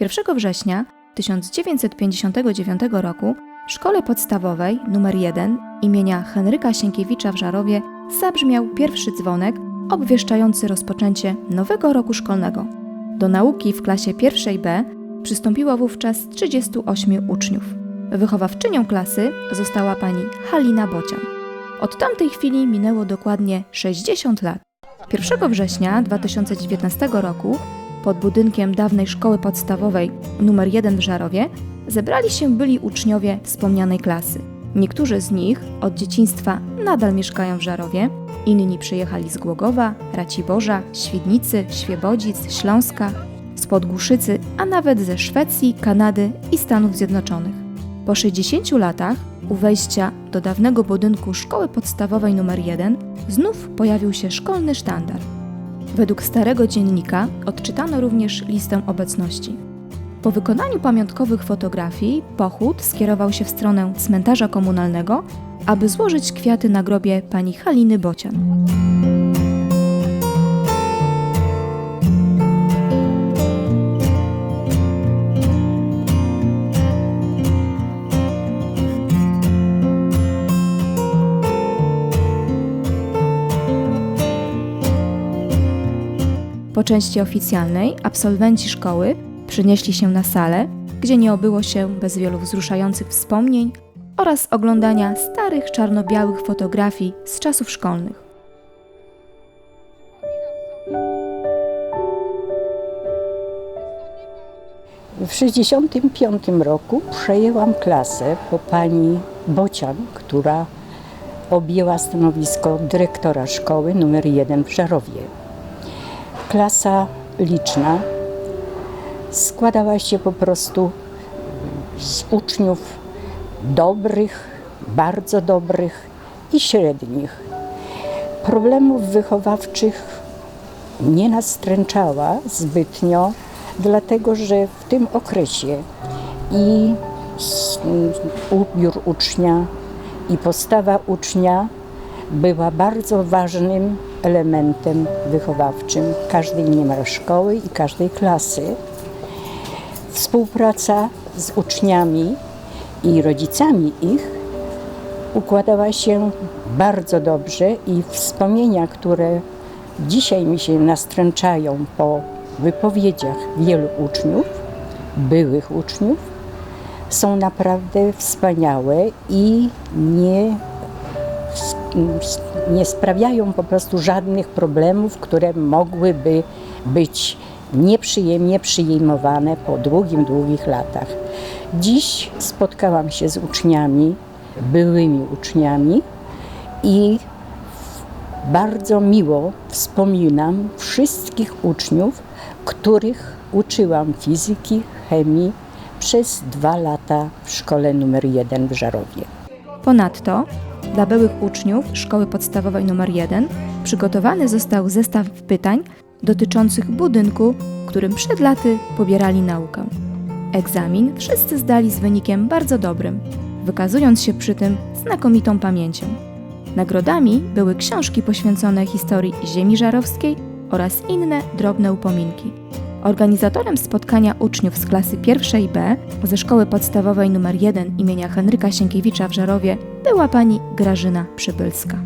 1 września 1959 roku w szkole podstawowej nr 1 imienia Henryka Sienkiewicza w Żarowie zabrzmiał pierwszy dzwonek obwieszczający rozpoczęcie nowego roku szkolnego. Do nauki w klasie pierwszej B przystąpiło wówczas 38 uczniów. Wychowawczynią klasy została pani Halina Bocian. Od tamtej chwili minęło dokładnie 60 lat. 1 września 2019 roku pod budynkiem dawnej szkoły podstawowej nr 1 w Żarowie zebrali się byli uczniowie wspomnianej klasy. Niektórzy z nich od dzieciństwa nadal mieszkają w Żarowie, inni przyjechali z Głogowa, Raciborza, Świdnicy, Świebodzic, Śląska, z Podgłuszycy, a nawet ze Szwecji, Kanady i Stanów Zjednoczonych. Po 60 latach u wejścia do dawnego budynku szkoły podstawowej nr 1 znów pojawił się szkolny sztandar. Według starego dziennika odczytano również listę obecności. Po wykonaniu pamiątkowych fotografii pochód skierował się w stronę cmentarza komunalnego, aby złożyć kwiaty na grobie pani Haliny Bocian. Po części oficjalnej absolwenci szkoły przynieśli się na salę, gdzie nie obyło się bez wielu wzruszających wspomnień oraz oglądania starych czarno-białych fotografii z czasów szkolnych. W 1965 roku przejęłam klasę po pani Bocian, która objęła stanowisko dyrektora szkoły nr 1 w Żarowie. Klasa liczna składała się po prostu z uczniów dobrych, bardzo dobrych i średnich. Problemów wychowawczych nie nastręczała zbytnio, dlatego że w tym okresie i ubiór ucznia, i postawa ucznia była bardzo ważnym elementem wychowawczym każdej niemal szkoły i każdej klasy. Współpraca z uczniami i rodzicami ich układała się bardzo dobrze i wspomnienia, które dzisiaj mi się nastręczają po wypowiedziach wielu uczniów, byłych uczniów, są naprawdę wspaniałe i nie, nie sprawiają po prostu żadnych problemów, które mogłyby być nieprzyjemnie przyjmowane po długim, długich latach. Dziś spotkałam się z uczniami, byłymi uczniami i bardzo miło wspominam wszystkich uczniów, których uczyłam fizyki, chemii przez dwa lata w szkole numer 1 w Żarowie. Ponadto dla byłych uczniów szkoły podstawowej nr 1 przygotowany został zestaw pytań dotyczących budynku, w którym przed laty pobierali naukę. Egzamin wszyscy zdali z wynikiem bardzo dobrym, wykazując się przy tym znakomitą pamięcią. Nagrodami były książki poświęcone historii ziemi żarowskiej oraz inne drobne upominki. Organizatorem spotkania uczniów z klasy pierwszej B ze szkoły podstawowej nr 1 imienia Henryka Sienkiewicza w Żarowie była pani Grażyna Przybylska.